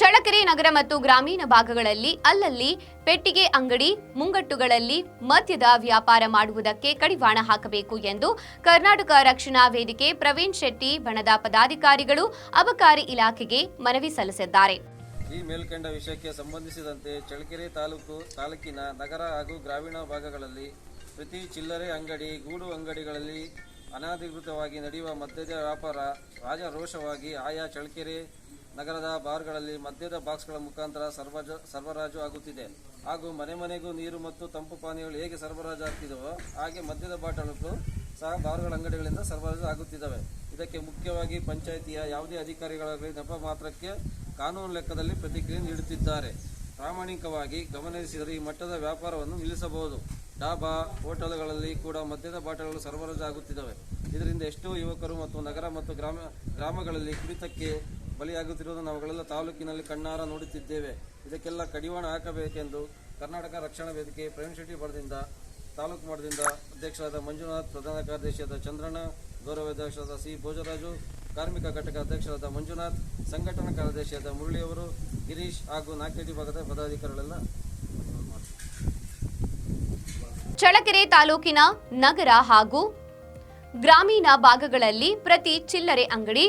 Speaker 1: ಚಳ್ಳಕೆರೆ ನಗರ ಮತ್ತು ಗ್ರಾಮೀಣ ಭಾಗಗಳಲ್ಲಿ ಅಲ್ಲಲ್ಲಿ ಪೆಟ್ಟಿಗೆ ಅಂಗಡಿ ಮುಂಗಟ್ಟುಗಳಲ್ಲಿ ಮದ್ಯದ ವ್ಯಾಪಾರ ಮಾಡುವುದಕ್ಕೆ ಕಡಿವಾಣ ಹಾಕಬೇಕು ಎಂದು ಕರ್ನಾಟಕ ರಕ್ಷಣಾ ವೇದಿಕೆ ಪ್ರವೀಣ್ ಶೆಟ್ಟಿ, ಬಣದ ಪದಾಧಿಕಾರಿಗಳು, ಅಬಕಾರಿ ಇಲಾಖೆಗೆ ಮನವಿ ಸಲ್ಲಿಸಿದ್ದಾರೆ.
Speaker 11: ಈ ಮೇಲ್ಕಂಡ ವಿಷಯಕ್ಕೆ ಸಂಬಂಧಿಸಿದಂತೆ ಚಳ್ಳಕೆರೆ ತಾಲೂಕು, ತಾಲೂಕಿನ ನಗರ ಹಾಗೂ ಗ್ರಾಮೀಣ ಭಾಗಗಳಲ್ಲಿ ಪ್ರತಿ ಚಿಲ್ಲರೆ ಅಂಗಡಿ, ಗೂಡು ಅಂಗಡಿಗಳಲ್ಲಿ ಅನಧಿಕೃತವಾಗಿ ನಡೆಯುವ ಮದ್ಯದ ವ್ಯಾಪಾರ ರಾಜಾರೋಷವಾಗಿ ಆಯಾ ಚಳ್ಳಕೆರೆ ನಗರದ ಬಾರ್ಗಳಲ್ಲಿ ಮದ್ಯದ ಬಾಕ್ಸ್ಗಳ ಮುಖಾಂತರ ಸರ್ವಜ ಸರಬರಾಜು ಆಗುತ್ತಿದೆ. ಹಾಗೂ ಮನೆ ಮನೆಗೂ ನೀರು ಮತ್ತು ತಂಪು ಪಾನೀಯಗಳು ಹೇಗೆ ಸರಬರಾಜು ಆಗ್ತಿದವೋ ಹಾಗೆ ಮದ್ಯದ ಬಾಟಲ್ಗಳು ಸಹ ಬಾರ್ಗಳ ಅಂಗಡಿಗಳಿಂದ ಸರಬರಾಜು ಆಗುತ್ತಿದ್ದಾವೆ. ಇದಕ್ಕೆ ಮುಖ್ಯವಾಗಿ ಪಂಚಾಯಿತಿಯ ಯಾವುದೇ ಅಧಿಕಾರಿಗಳಾಗಲಿ, ನೆಪ ಮಾತ್ರಕ್ಕೆ ಕಾನೂನು ಲೆಕ್ಕದಲ್ಲಿ ಪ್ರತಿಕ್ರಿಯೆ ನೀಡುತ್ತಿದ್ದಾರೆ. ಪ್ರಾಮಾಣಿಕವಾಗಿ ಗಮನಿಸಿದರೆ ಈ ಮಟ್ಟದ ವ್ಯಾಪಾರವನ್ನು ನಿಲ್ಲಿಸಬಹುದು. ಡಾಬಾ ಹೋಟೆಲ್ಗಳಲ್ಲಿ ಕೂಡ ಮದ್ಯದ ಬಾಟಲ್ಗಳು ಸರಬರಾಜು ಆಗುತ್ತಿದ್ದಾವೆ. ಇದರಿಂದ ಎಷ್ಟೋ ಯುವಕರು ಮತ್ತು ನಗರ ಮತ್ತು ಗ್ರಾಮ, ಗ್ರಾಮಗಳಲ್ಲಿ ಕುಡಿತಕ್ಕೆ ಬಲಿಯಾಗುತ್ತಿರುವುದನ್ನು ನಾವುಗಳೆಲ್ಲ ತಾಲೂಕಿನಲ್ಲಿ ಕಣ್ಣಾರ ನೋಡುತ್ತಿದ್ದೇವೆ. ಇದಕ್ಕೆಲ್ಲ ಕಡಿವಾಣ ಹಾಕಬೇಕೆಂದು ಕರ್ನಾಟಕ ರಕ್ಷಣಾ ವೇದಿಕೆ, ಪ್ರವೀಣ್ ಶೆಟ್ಟಿ ಬಡದಿಂದ ತಾಲೂಕು ಮಟ್ಟದಿಂದ ಅಧ್ಯಕ್ಷರಾದ ಮಂಜುನಾಥ್, ಪ್ರಧಾನ ಕಾರ್ಯದರ್ಶಿಯಾದ ಚಂದ್ರಣ್ಣ, ಗೌರವ ಅಧ್ಯಕ್ಷರಾದ ಸಿ. ಭೋಜರಾಜು, ಕಾರ್ಮಿಕ ಘಟಕ ಅಧ್ಯಕ್ಷರಾದ ಮಂಜುನಾಥ್, ಸಂಘಟನಾ ಕಾರ್ಯದರ್ಶಿಯಾದ ಮುರಳಿಯವರು ಗಿರೀಶ್ ಹಾಗೂ ನಾಲ್ಕೇಟಿ ಭಾಗದ ಪದಾಧಿಕಾರಿಗಳೆಲ್ಲ
Speaker 1: ಚಳ್ಳಕೆರೆ ತಾಲೂಕಿನ ನಗರ ಹಾಗೂ ಗ್ರಾಮೀಣ ಭಾಗಗಳಲ್ಲಿ ಪ್ರತಿ ಚಿಲ್ಲರೆ ಅಂಗಡಿ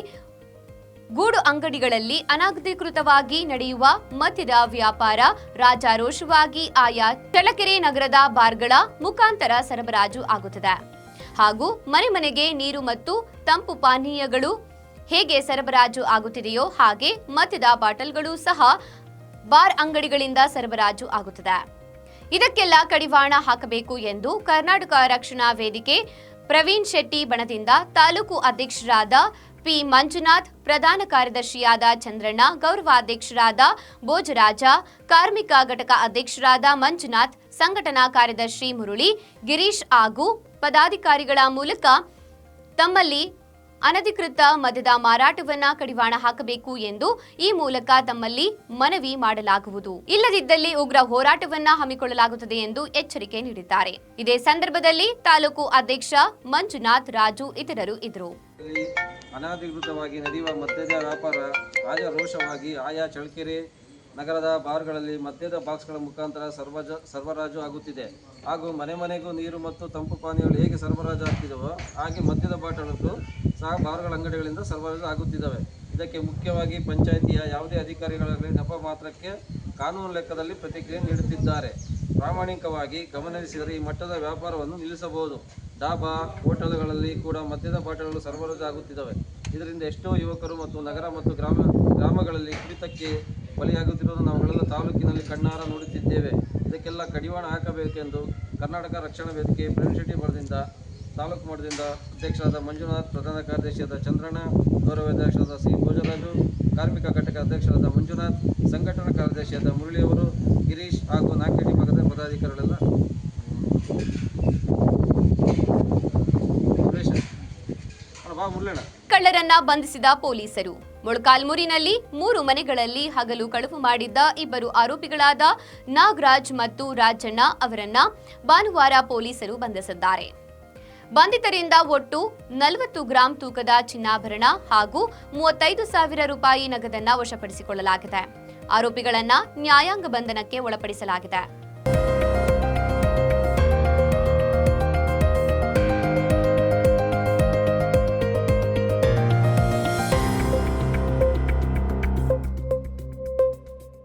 Speaker 1: ಗೂಡು ಅಂಗಡಿಗಳಲ್ಲಿ ಅನಧಿಕೃತವಾಗಿ ನಡೆಯುವ ಮದ್ಯದ ವ್ಯಾಪಾರ ರಾಜಾರೋಷವಾಗಿ ಆಯಾ ಚಳ್ಳಕೆರೆ ನಗರದ ಬಾರ್ಗಳ ಮುಖಾಂತರ ಸರಬರಾಜು ಆಗುತ್ತದೆ. ಹಾಗೂ ಮನೆ ಮನೆಗೆ ನೀರು ಮತ್ತು ತಂಪು ಪಾನೀಯಗಳು ಹೇಗೆ ಸರಬರಾಜು ಆಗುತ್ತಿದೆಯೋ ಹಾಗೆ ಮದ್ಯದ ಬಾಟಲ್ಗಳು ಸಹ ಬಾರ್ ಅಂಗಡಿಗಳಿಂದ ಸರಬರಾಜು ಆಗುತ್ತದೆ. ಇದಕ್ಕೆಲ್ಲ ಕಡಿವಾಣ ಹಾಕಬೇಕು ಎಂದು ಕರ್ನಾಟಕ ರಕ್ಷಣಾ ವೇದಿಕೆ ಪ್ರವೀಣ್ ಶೆಟ್ಟಿ ಬಣದಿಂದ ತಾಲೂಕು ಅಧ್ಯಕ್ಷರಾದ ಪಿ ಮಂಜುನಾಥ್ ಪ್ರಧಾನ ಕಾರ್ಯದರ್ಶಿಯಾದ ಚಂದ್ರಣ್ಣ, ಗೌರವಾಧ್ಯಕ್ಷರಾದ ಭೋಜರಾಜ, ಕಾರ್ಮಿಕ ಘಟಕ ಅಧ್ಯಕ್ಷರಾದ ಮಂಜುನಾಥ್, ಸಂಘಟನಾ ಕಾರ್ಯದರ್ಶಿ ಮುರುಳಿ, ಗಿರೀಶ್ ಹಾಗೂ ಪದಾಧಿಕಾರಿಗಳ ಮೂಲಕ ತಮ್ಮಲ್ಲಿ ಅನಧಿಕೃತ ಮದ್ಯದ ಮಾರಾಟವನ್ನ ಕಡಿವಾಣ ಹಾಕಬೇಕು ಎಂದು ಈ ಮೂಲಕ ತಮ್ಮಲ್ಲಿ ಮನವಿ ಮಾಡಲಾಗುವುದು. ಇಲ್ಲದಿದ್ದಲ್ಲಿ ಉಗ್ರ ಹೋರಾಟವನ್ನ ಹಮ್ಮಿಕೊಳ್ಳಲಾಗುತ್ತದೆ ಎಂದು ಎಚ್ಚರಿಕೆ ನೀಡಿದ್ದಾರೆ. ಇದೇ ಸಂದರ್ಭದಲ್ಲಿ ತಾಲೂಕು ಅಧ್ಯಕ್ಷ ಮಂಜುನಾಥ್ ರಾಜು ಇತರರು ಇದ್ದರು.
Speaker 11: ಅನಧಿಕೃತವಾಗಿ ನಡೆಯುವ ಮದ್ಯದ ವ್ಯಾಪಾರ ರೋಷವಾಗಿ ಆಯಾ ಚಳಕೆರೆ ನಗರದ ಬಾರ್ಗಳಲ್ಲಿ ಮದ್ಯದ ಬಾಕ್ಸ್ಗಳ ಮುಖಾಂತರ ಸರ್ವಜ, ಸರ್ವರಾಜು ಆಗುತ್ತಿದೆ. ಹಾಗೂ ಮನೆ ಮನೆಗೂ ನೀರು ಮತ್ತು ತಂಪು ಪಾನೀಯಗಳು ಹೇಗೆ ಸರಬರಾಜು ಆಗ್ತಿದವೋ ಹಾಗೆ ಮದ್ಯದ ಬಾಟಲ್ಗಳು ಸಹ ಬಾರ್ಗಳ ಅಂಗಡಿಗಳಿಂದ ಸರಬರಾಜು ಆಗುತ್ತಿದ್ದಾವೆ. ಇದಕ್ಕೆ ಮುಖ್ಯವಾಗಿ ಪಂಚಾಯಿತಿಯ ಯಾವುದೇ ಅಧಿಕಾರಿಗಳಾಗಲಿ ನಪ ಮಾತ್ರಕ್ಕೆ ಕಾನೂನು ಲೆಕ್ಕದಲ್ಲಿ ಪ್ರತಿಕ್ರಿಯೆ ನೀಡುತ್ತಿದ್ದಾರೆ. ಪ್ರಾಮಾಣಿಕವಾಗಿ ಗಮನಿಸಿದರೆ ಈ ಮಟ್ಟದ ವ್ಯಾಪಾರವನ್ನು ನಿಲ್ಲಿಸಬಹುದು. ಡಾಬಾ ಹೋಟೆಲ್ಗಳಲ್ಲಿ ಕೂಡ ಮದ್ಯದ ಬಾಟಲ್ಗಳು ಸರಬರಾಜು ಆಗುತ್ತಿದ್ದಾವೆ. ಇದರಿಂದ ಎಷ್ಟೋ ಯುವಕರು ಮತ್ತು ನಗರ ಮತ್ತು ಗ್ರಾಮ, ಗ್ರಾಮಗಳಲ್ಲಿ ಕುಡಿತಕ್ಕೆ ಬಲಿಯಾಗುತ್ತಿರುವುದನ್ನು ನಾವುಗಳೆಲ್ಲ ತಾಲೂಕಿನಲ್ಲಿ ಕಣ್ಣಾರ ನೋಡುತ್ತಿದ್ದೇವೆ. ಇದಕ್ಕೆಲ್ಲ ಕಡಿವಾಣ ಹಾಕಬೇಕೆಂದು ಕರ್ನಾಟಕ ರಕ್ಷಣಾ ವೇದಿಕೆ ಪ್ರೇಮ್ ಶೆಟ್ಟಿ ಬಣದಿಂದ ತಾಲೂಕು ಮಟ್ಟದಿಂದ ಅಧ್ಯಕ್ಷರಾದ ಮಂಜುನಾಥ್, ಪ್ರಧಾನ ಕಾರ್ಯದರ್ಶಿಯಾದ ಚಂದ್ರಣ್ಣ, ಗೌರವ ಅಧ್ಯಕ್ಷರಾದ ಸಿ. ಭೋಜರಾಜು, ಕಾರ್ಮಿಕ ಘಟಕ ಅಧ್ಯಕ್ಷರಾದ ಮಂಜುನಾಥ್, ಸಂಘಟನಾ ಕಾರ್ಯದರ್ಶಿಯಾದ ಮುರಳಿಯವರು ಗಿರೀಶ್ ಹಾಗೂ ನಾಲ್ಕೇಟಿ ಭಾಗದ ಪದಾಧಿಕಾರಿಗಳೆಲ್ಲ.
Speaker 1: ಕಳ್ಳರನ್ನ ಬಂಧಿಸಿದ ಪೊಲೀಸರು. ಮೊಳಕಾಲ್ಮೂರಿನಲ್ಲಿ ಮೂರು ಮನೆಗಳಲ್ಲಿ ಹಗಲು ಕಳವು ಮಾಡಿದ್ದ ಇಬ್ಬರು ಆರೋಪಿಗಳಾದ ನಾಗರಾಜ್ ಮತ್ತು ರಾಜಣ್ಣ ಅವರನ್ನ ಭಾನುವಾರ ಪೊಲೀಸರು ಬಂಧಿಸಿದ್ದಾರೆ. ಬಂಧಿತರಿಂದ ಒಟ್ಟು ನಲವತ್ತು ಗ್ರಾಂ ತೂಕದ ಚಿನ್ನಾಭರಣ ಹಾಗೂ ಮೂವತ್ತೈದು ಸಾವಿರ ರೂಪಾಯಿ ನಗದನ್ನ ವಶಪಡಿಸಿಕೊಳ್ಳಲಾಗಿದೆ. ಆರೋಪಿಗಳನ್ನ ನ್ಯಾಯಾಂಗ ಬಂಧನಕ್ಕೆ ಒಳಪಡಿಸಲಾಗಿದೆ.